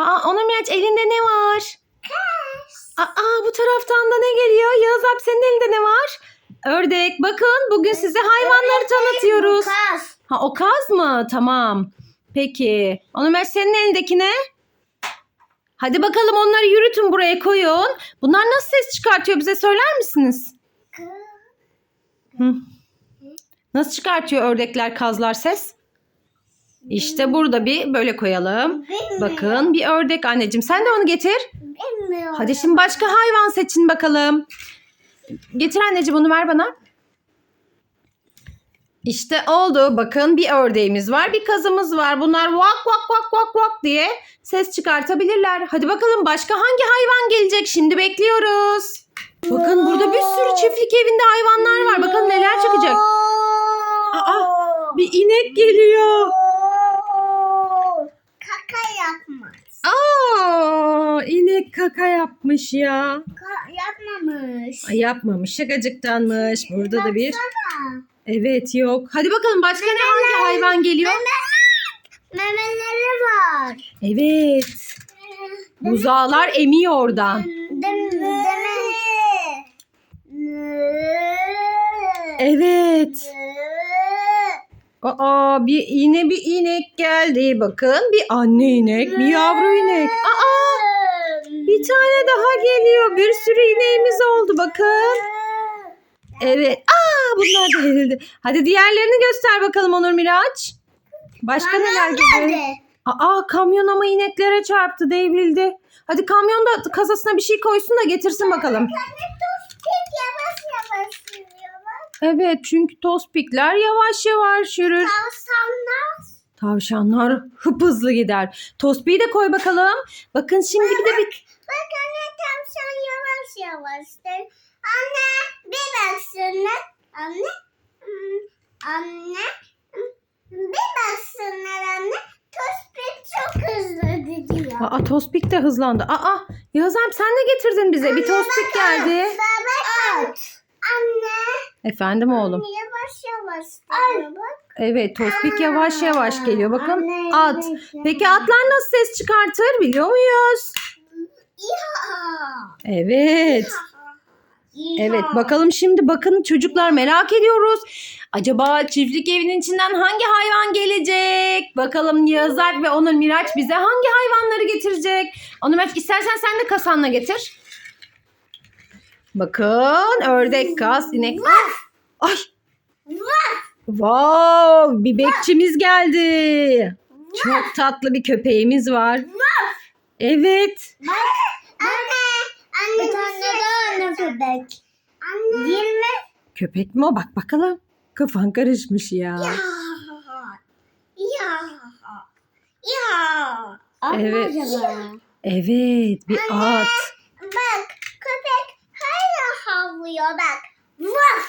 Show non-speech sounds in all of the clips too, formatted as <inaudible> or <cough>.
Aa Onur Miraç elinde ne var? Aa bu taraftan da ne geliyor? Yağız abi senin elinde ne var? Ördek. Bakın bugün size hayvanları tanıtıyoruz. Kas. Ha o kaz mı? Tamam. Peki. Onur Miraç senin elindeki ne? Hadi bakalım onları yürütün buraya koyun. Bunlar nasıl ses çıkartıyor bize söyler misiniz? Hı. Nasıl çıkartıyor ördekler, kazlar ses? İşte burada bir böyle koyalım. Bakın bir ördek anneciğim. Sen de onu getir. Bilmiyorum. Hadi şimdi başka hayvan seçin bakalım. Getir anneciğim onu ver bana. İşte oldu. Bakın bir ördeğimiz var, bir kazımız var. Bunlar vak vak vak vak vak diye ses çıkartabilirler. Hadi bakalım başka hangi hayvan gelecek? Şimdi bekliyoruz. Bakın burada bir sürü çiftlik evinde hayvanlar var. Bakın neler çıkacak. Aa, Bir inek geliyor. Kaka yapmaz. Aa, inek kaka yapmış ya. Ka- yapmamış. Ay yapmamış, şakacıktanmış. Burada da bir. Baksana. Evet yok. Hadi bakalım başka ne hangi hayvan geliyor? Memeleri var. Evet. Buzağlar emiyor oradan. Dem deme. Evet. Aa bir yine bir inek geldi. Bakın bir anne inek, bir yavru inek. Aa bir tane daha geliyor. Bir sürü ineğimiz oldu bakın. Evet. Aa bunlar da verildi. Hadi diğerlerini göster bakalım Onur Miraç. Başka neler geliyor? Aa kamyon ama ineklere çarptı devrildi. Hadi kamyon da kasasına bir şey koysun da getirsin bakalım. Yavaş yavaş. Evet çünkü tospikler yavaş yavaş yürür. Tavşanlar. Tavşanlar hıp hızlı gider. Tospiyi de koy bakalım. Bakın şimdi bir de bir... Bak anne tavşan yavaş yavaştır. Anne bir baksınlar. Anne. hmm, Anne. hmm, Bir baksınlar anne. Tospik çok hızlı gidiyor. Aa tospik de hızlandı. Aa Yağız abi sen de getirdin bize. Bir tospik geldi. Baba at. Anne. Efendim oğlum. Yavaş yavaş gidiyor bak. Evet tospik yavaş yavaş geliyor. Bakın Anne, at. evet. Peki atlar nasıl ses çıkartır biliyor muyuz? Ya. Evet. Ya. Evet bakalım şimdi bakın çocuklar merak ediyoruz. Acaba çiftlik evinin içinden hangi hayvan gelecek? Bakalım Yağız Alp ve Onur Miraç bize hangi hayvanları getirecek? Onur Miraç istersen sen de kasanla getir. Bakın ördek, kas, inek. Ay wow bir bekçimiz geldi. Çok tatlı bir köpeğimiz var. Evet. Anne. Anne. Bir tane daha anne köpek. Anne. Köpek mi o? Bak bakalım. Kafan karışmış ya. Ya. Ya. Ya. Evet. Evet bir at. Bak havlıyor bak. Vaf.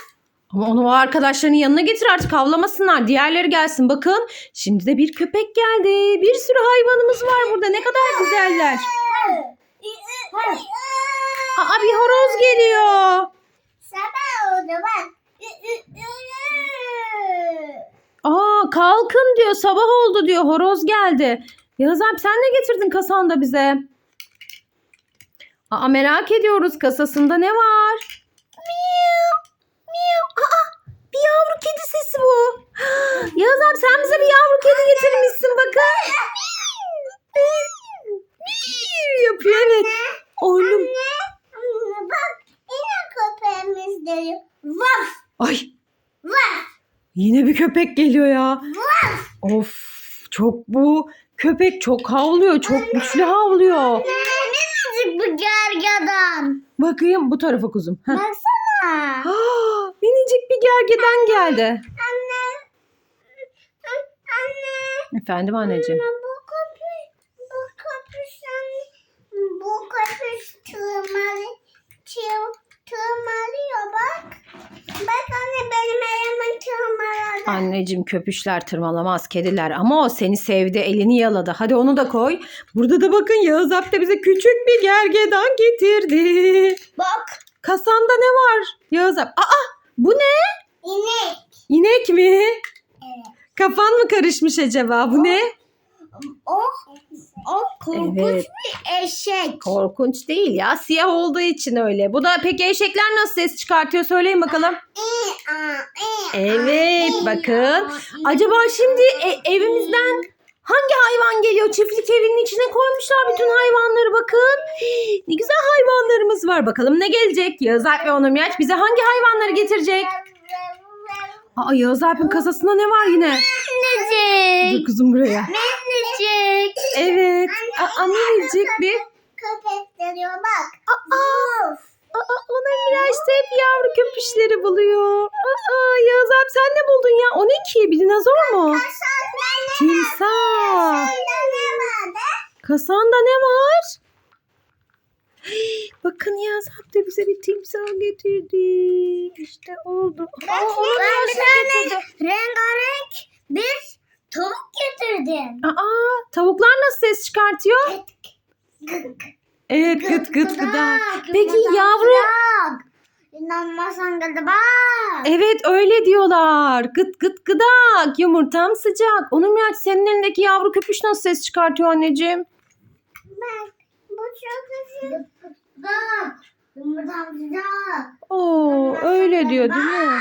Ama onu o arkadaşlarının yanına getir artık havlamasınlar. Diğerleri gelsin bakın. Şimdi de bir köpek geldi. Bir sürü hayvanımız var burada. Ne kadar güzeller. Aa bir horoz geliyor. Sabah oldu bak. Aa kalkın diyor. Sabah oldu diyor. Horoz geldi. Yağız abi sen ne getirdin kasanda bize? Aa merak ediyoruz kasasında ne var? Miyav. Miyav. Aa bir yavru kedi sesi bu. Yağız abi sen bize bir yavru kedi getirmişsin bakın. Yapıyor evet. Oğlum. Anne bak yine köpeğimiz geliyor. Vaf. Ay Vaf. yine bir köpek geliyor ya. Vaf. Of çok bu köpek çok havlıyor. Çok güçlü havlıyor. Minicik bu gergedan. Bakayım bu tarafa kuzum. Heh. Baksana. Aa, minicik bir gergeden geldi. Anne. Anne. Efendim anneciğim. Bu köpek. Bu sen. Bu köpek tırmalı. Tır, tırmalıyor bak. Bak anne benim elimin tırmaladı. Anneciğim köpüşler tırmalamaz kediler ama o seni sevdi elini yaladı. Hadi onu da koy. Burada da bakın Yağız Alp de bize küçük bir gergedan getirdi. Bak. Kasanda ne var Yağız Alp? Aa bu ne? İnek. İnek mi? Evet. Kafan mı karışmış acaba? Bu ne? O, o korkunç Evet. bir eşek. Korkunç değil ya. Siyah olduğu için öyle. Bu da peki eşekler nasıl ses çıkartıyor? Söyleyin bakalım. Evet bakın. Acaba şimdi e- evimizden hangi hayvan geliyor? Çiftlik evinin içine koymuşlar bütün hayvanları bakın. <gasps> Ne güzel hayvanlarımız var. Bakalım ne gelecek? Yağız Alp ve Onur Miraç bize hangi hayvanları getirecek? Aa Yağız Alp'in kasasında ne var yine? Dur Minicik. kızım buraya. Minicik. Evet. Aa minicik bir. Köpek geliyor bak. Aa, aa Onur Miraç da hep yavru köpüşleri buluyor. Aa Yağız sen ne buldun ya? O ne ki? Bir dinozor mu? Timsah. Kasanda ne var? <gasps> Bakın Yağız Alp de bize bir timsah getirdi. İşte oldu. Aa, Onur Miraç ne getirdi? Rengarenk bir tavuk getirdim. Aa, tavuklar nasıl ses çıkartıyor? Evet gıt gıt gıda. Peki yavru? İnanmazsan gıdı bak. Evet öyle diyorlar. Gıt gıt gıdak. Yumurtam sıcak. Onun Miraç senin elindeki yavru köpüş nasıl ses çıkartıyor anneciğim? Bak bu çok hızlı. Bak. Yumurtam sıcak. Oo öyle diyor değil mi?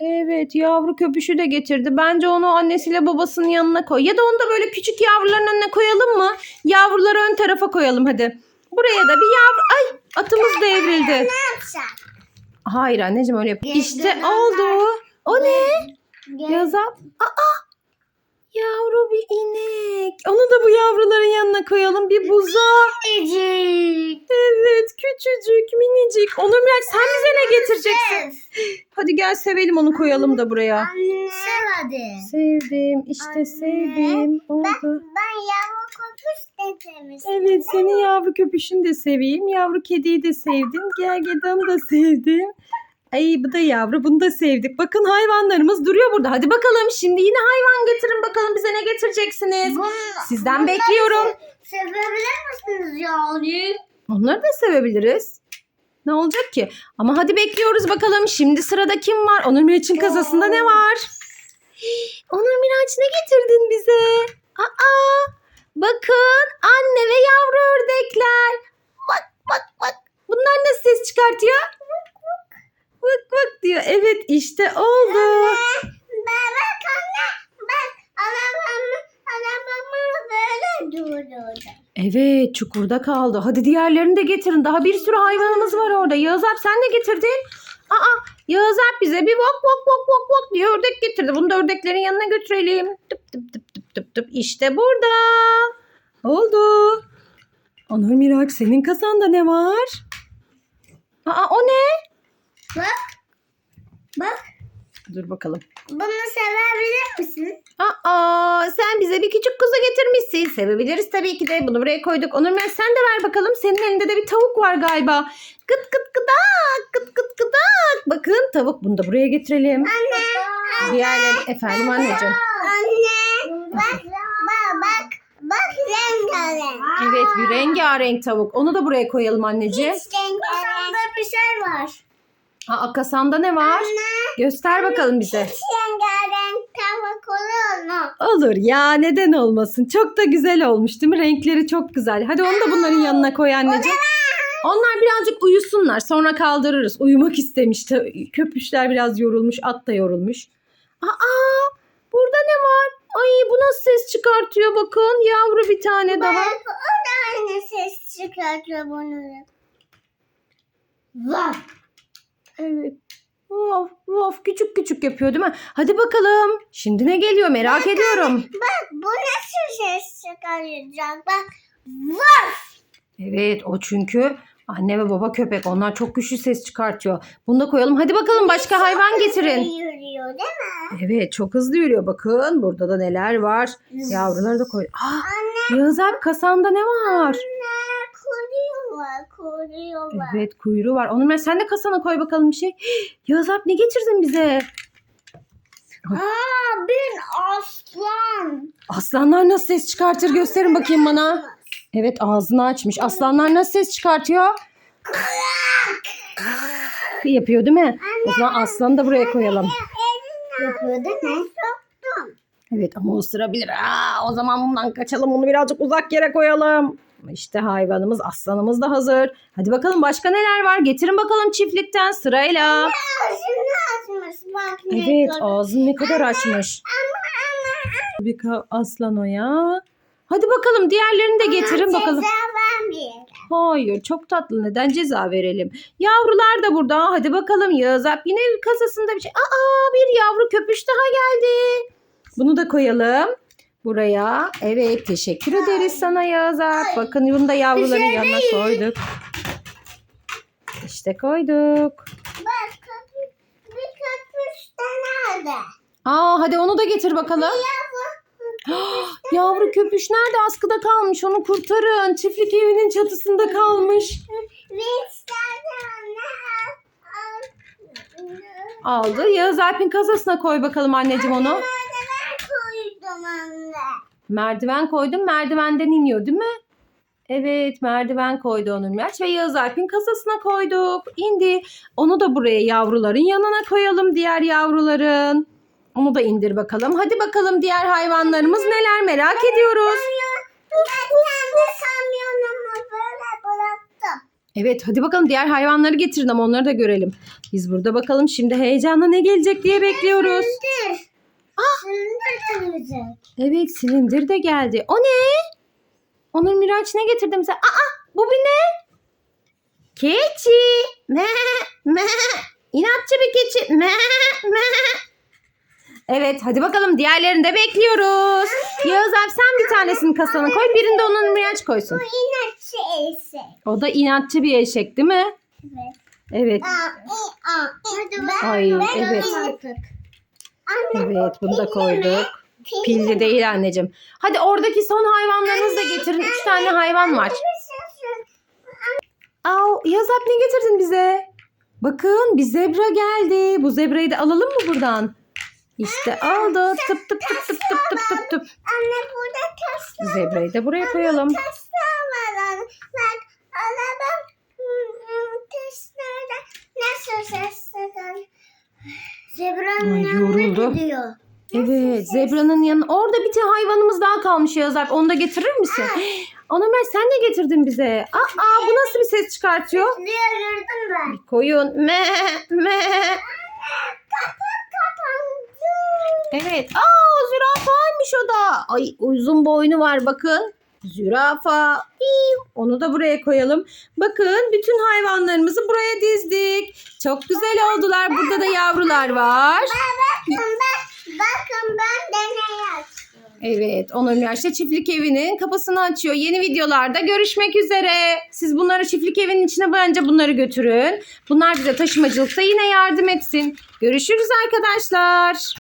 Evet yavru köpüşü de getirdi. Bence onu annesiyle babasının yanına koy. Ya da onu da böyle küçük yavruların önüne koyalım mı? Yavruları ön tarafa koyalım hadi. Buraya da bir yavru... Ay atımız devrildi. Hayır anneciğim öyle yap. İşte oldu. O ne? Gel. Yazap. Aa! Yavru bir inek. Onu da bu yavruların yanına koyalım. Bir buza. Minicik. Evet küçücük minicik. Onur Miraç sen bize ne getireceksin? Hadi gel sevelim onu koyalım da buraya. Anne. Sev hadi. Sevdim işte Anne. sevdim. Oldu. Ben yavru kokuş getirmiştim. Evet senin yavru köpüşünü de seveyim. Yavru kediyi de sevdim. Gergedanı da sevdim. Ay bu da yavru bunu da sevdik. Bakın hayvanlarımız duruyor burada. Hadi bakalım şimdi yine hayvan getirin bakalım bize ne getireceksiniz. Bunu- Sizden bekliyorum. se- Sevebilir misiniz yani? Onları da sevebiliriz. Ne olacak ki? Ama hadi bekliyoruz bakalım. Şimdi sırada kim var? Onur Miraç'ın kasasında ne var? <gasps> Onur Miraç ne getirdin bize? Aa, bakın anne ve yavru ördekler. Bak bak bak. Bunlar nasıl ses çıkartıyor? Vık vık diyor. Evet işte oldu. Ben bak anne. Bak arabamı, arabamı böyle durdu. Evet çukurda kaldı. Hadi diğerlerini de getirin. Daha bir sürü hayvanımız var orada. Yağız Alp sen ne getirdin? Aa Yağız Alp bize bir vok vok vok vok vok diye ördek getirdi. Bunu da ördeklerin yanına götürelim. Tıp tıp tıp tıp tıp tıp. İşte burada. Oldu. Onur Miraç senin kasanda ne var? Aa o ne? Bak. Bak. Dur bakalım. Bunu sevebilir misin? Aa sen bize bir küçük kuzu getirmişsin. Sevebiliriz tabii ki de. Bunu buraya koyduk. Onur Miraç sen de ver bakalım. Senin elinde de bir tavuk var galiba. Gıt gıt gıdak. Gıt gıt gıdak. Bakın tavuk. Bunu da buraya getirelim. Anne. Diğerleri efendim anneciğim. Anne. Bak. Bak. Bak. Bak rengarenk. Evet bir rengarenk tavuk. Onu da buraya koyalım anneciğim. Hiç rengarenk. bir şey var. Aa kasanda ne var? Göster bakalım bize. Rengarenk tavuk olur mu? Olur ya neden olmasın. Çok da güzel olmuş değil mi? Renkleri çok güzel. Hadi onu da bunların yanına koy anneciğim. Onlar birazcık uyusunlar. Sonra kaldırırız. Uyumak istemiş. Ta- Köpüşler biraz yorulmuş. At da yorulmuş. Aa burada ne var? Ay bu nasıl ses çıkartıyor bakın. Yavru bir tane daha. Bak o da aynı ses çıkartıyor bunu. Vah. Evet. Of, of küçük küçük yapıyor değil mi? Hadi bakalım. Şimdi ne geliyor merak ediyorum. Bak bu nasıl ses çıkaracak? Bak. Vah. Evet o çünkü anne ve baba köpek. Onlar çok güçlü ses çıkartıyor. Bunu da koyalım. Hadi bakalım başka hayvan getirin. Yürüyor değil mi? Evet çok hızlı yürüyor. Bakın burada da neler var. Yavruları da koy. Aa, Anne. Yağız abi kasanda ne var? Anne koruyorlar. Koruyorlar. Evet kuyruğu var. Onur Meraç, sen de kasana koy bakalım bir şey. <gasps> Yağız ne getirdin bize? Aa bir aslan. Aslanlar nasıl ses çıkartır gösterin bakayım bana. Evet ağzını açmış. Aslanlar nasıl ses çıkartıyor? yapıyor değil mi? O zaman aslanı da buraya koyalım. Yapıyor değil mi? Evet ama ısırabilir. Aa, o zaman bundan kaçalım. Onu birazcık uzak yere koyalım. İşte hayvanımız aslanımız da hazır. Hadi bakalım başka neler var? Getirin bakalım çiftlikten sırayla. Ağzını açmış. Bak ne Evet kadar. ağzını ne kadar açmış. Bir ka- aslan o ya. Hadi bakalım diğerlerini de getirin bakalım. Ceza vermeyelim. Hayır çok tatlı neden ceza verelim. Yavrular da burada. Hadi bakalım Yağız Alp yine kasasında bir şey. Aa bir yavru köpüş daha geldi. Bunu da koyalım. Buraya. Evet teşekkür ederiz sana Yağız Alp. Bakın bunu da yavruların yanına koyduk. İşte koyduk. Bak bir de nerede? Aa hadi onu da getir bakalım. <gasps> Yavru. Köpüş nerede? Askıda kalmış. Onu kurtarın. Çiftlik evinin çatısında kalmış. Aldı. Yağız Alp'in kasasına koy bakalım anneciğim onu. Merdiven koydum anne. Merdiven koydum. Merdivenden iniyor değil mi? Evet merdiven koydu onun Miraç ve Yağız Alp'in kasasına koyduk. İndi. Onu da buraya yavruların yanına koyalım diğer yavruların. Onu da indir bakalım. Hadi bakalım diğer hayvanlarımız neler merak ediyoruz. Ben kendi kamyonumu böyle bıraktım. Evet hadi bakalım diğer hayvanları getirin ama onları da görelim. Biz burada bakalım şimdi heyecanla ne gelecek diye bekliyoruz. Sündür. Ah. De güzel. Evet silindir de geldi. O ne? Onur Miraç ne getirdim sen? Aa bu bir ne? Keçi. Me me. İnatçı bir keçi. Me me. Evet hadi bakalım diğerlerini de bekliyoruz. Yağız abi sen bir tanesini kasana koy. Birini de Onur Miraç koysun. Bu inatçı eşek. O da inatçı bir eşek değil mi? Evet. Evet. Ben, Ay, evet. Evet bunu da koyduk. Pilli değil anneciğim. Hadi oradaki son hayvanlarınızı da getirin. Üç tane hayvan var. Aa, Yaz Alp ne getirdin bize? Bakın bir zebra geldi. Bu zebrayı da alalım mı buradan? İşte aldı. Tıp tıp tıp tıp tıp tıp tıp tıp. Anne burada taşlar Zebrayı da buraya koyalım. taşlar var. Bak arabam hmm, taşlarda nasıl sesler Zebranın Gidiyor. Evet zebranın yanına. Orada bir tane hayvanımız daha kalmış Yaz Alp. Onu da getirir misin? Ana ben <gasps> sen ne getirdin bize? Aa bu nasıl bir ses çıkartıyor? Ben. Koyun. Me me. Evet. Aa zürafaymış o da. Ay uzun boynu var bakın. Zürafa. Onu da buraya koyalım. Bakın bütün hayvanlarımızı buraya dizdik. Çok güzel oldular. Burada da yavrular var. Bakın ben, deney açtım. Evet. Onur Miraç'ta çiftlik evinin kapısını açıyor. Yeni videolarda görüşmek üzere. Siz bunları çiftlik evinin içine bence bunları götürün. Bunlar bize taşımacılıkta yine yardım etsin. Görüşürüz arkadaşlar.